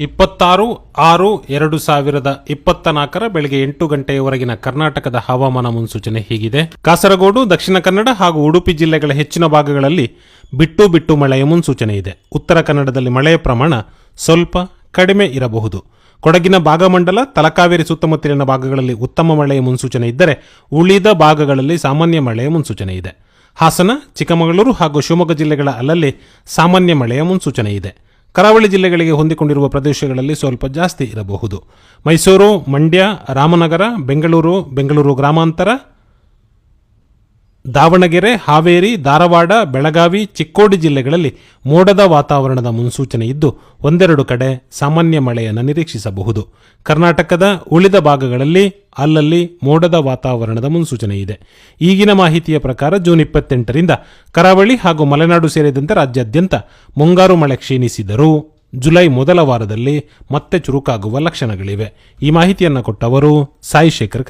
ಇಪ್ಪತ್ತಾರು, ಆರು, ಎರಡು ಸಾವಿರದ ಇಪ್ಪತ್ತ ನಾಲ್ಕರ ಬೆಳಗ್ಗೆ ಎಂಟು ಗಂಟೆಯವರೆಗಿನ ಕರ್ನಾಟಕದ ಹವಾಮಾನ ಮುನ್ಸೂಚನೆ ಹೀಗಿದೆ. ಕಾಸರಗೋಡು, ದಕ್ಷಿಣ ಕನ್ನಡ ಹಾಗೂ ಉಡುಪಿ ಜಿಲ್ಲೆಗಳ ಹೆಚ್ಚಿನ ಭಾಗಗಳಲ್ಲಿ ಬಿಟ್ಟು ಬಿಟ್ಟು ಮಳೆಯ ಮುನ್ಸೂಚನೆ ಇದೆ. ಉತ್ತರ ಕನ್ನಡದಲ್ಲಿ ಮಳೆಯ ಪ್ರಮಾಣ ಸ್ವಲ್ಪ ಕಡಿಮೆ ಇರಬಹುದು. ಕೊಡಗಿನ ಭಾಗಮಂಡಲ, ತಲಕಾವೇರಿ ಸುತ್ತಮುತ್ತಲಿನ ಭಾಗಗಳಲ್ಲಿ ಉತ್ತಮ ಮಳೆಯ ಮುನ್ಸೂಚನೆ ಇದ್ದರೆ ಉಳಿದ ಭಾಗಗಳಲ್ಲಿ ಸಾಮಾನ್ಯ ಮಳೆಯ ಮುನ್ಸೂಚನೆ ಇದೆ. ಹಾಸನ, ಚಿಕ್ಕಮಗಳೂರು ಹಾಗೂ ಶಿವಮೊಗ್ಗ ಜಿಲ್ಲೆಗಳ ಅಲ್ಲಲ್ಲಿ ಸಾಮಾನ್ಯ ಮಳೆಯ ಮುನ್ಸೂಚನೆ ಇದೆ. ಕರಾವಳಿ ಜಿಲ್ಲೆಗಳಿಗೆ ಹೊಂದಿಕೊಂಡಿರುವ ಪ್ರದೇಶಗಳಲ್ಲಿ ಸ್ವಲ್ಪ ಜಾಸ್ತಿ ಇರಬಹುದು. ಮೈಸೂರು ಮಂಡ್ಯ ರಾಮನಗರ ಬೆಂಗಳೂರು ಬೆಂಗಳೂರು ಗ್ರಾಮಾಂತರ ದಾವಣಗೆರೆ, ಹಾವೇರಿ, ಧಾರವಾಡ, ಬೆಳಗಾವಿ, ಚಿಕ್ಕೋಡಿ ಜಿಲ್ಲೆಗಳಲ್ಲಿ ಮೋಡದ ವಾತಾವರಣದ ಮುನ್ಸೂಚನೆ ಇದ್ದು, ಒಂದೆರಡು ಕಡೆ ಸಾಮಾನ್ಯ ಮಳೆಯನ್ನು ನಿರೀಕ್ಷಿಸಬಹುದು. ಕರ್ನಾಟಕದ ಉಳಿದ ಭಾಗಗಳಲ್ಲಿ ಅಲ್ಲಲ್ಲಿ ಮೋಡದ ವಾತಾವರಣದ ಮುನ್ಸೂಚನೆ ಇದೆ. ಈಗಿನ ಮಾಹಿತಿಯ ಪ್ರಕಾರ ಜೂನ್ ಇಪ್ಪತ್ತೆಂಟರಿಂದ ಕರಾವಳಿ ಹಾಗೂ ಮಲೆನಾಡು ಸೇರಿದಂತೆ ರಾಜ್ಯಾದ್ಯಂತ ಮುಂಗಾರು ಮಳೆ ಕ್ಷೀಣಿಸಿದರೂ ಜುಲೈ ಮೊದಲ ವಾರದಲ್ಲಿ ಮತ್ತೆ ಚುರುಕಾಗುವ ಲಕ್ಷಣಗಳಿವೆ. ಈ ಮಾಹಿತಿಯನ್ನು ಕೊಟ್ಟವರು ಸಾಯಿಶೇಖರ್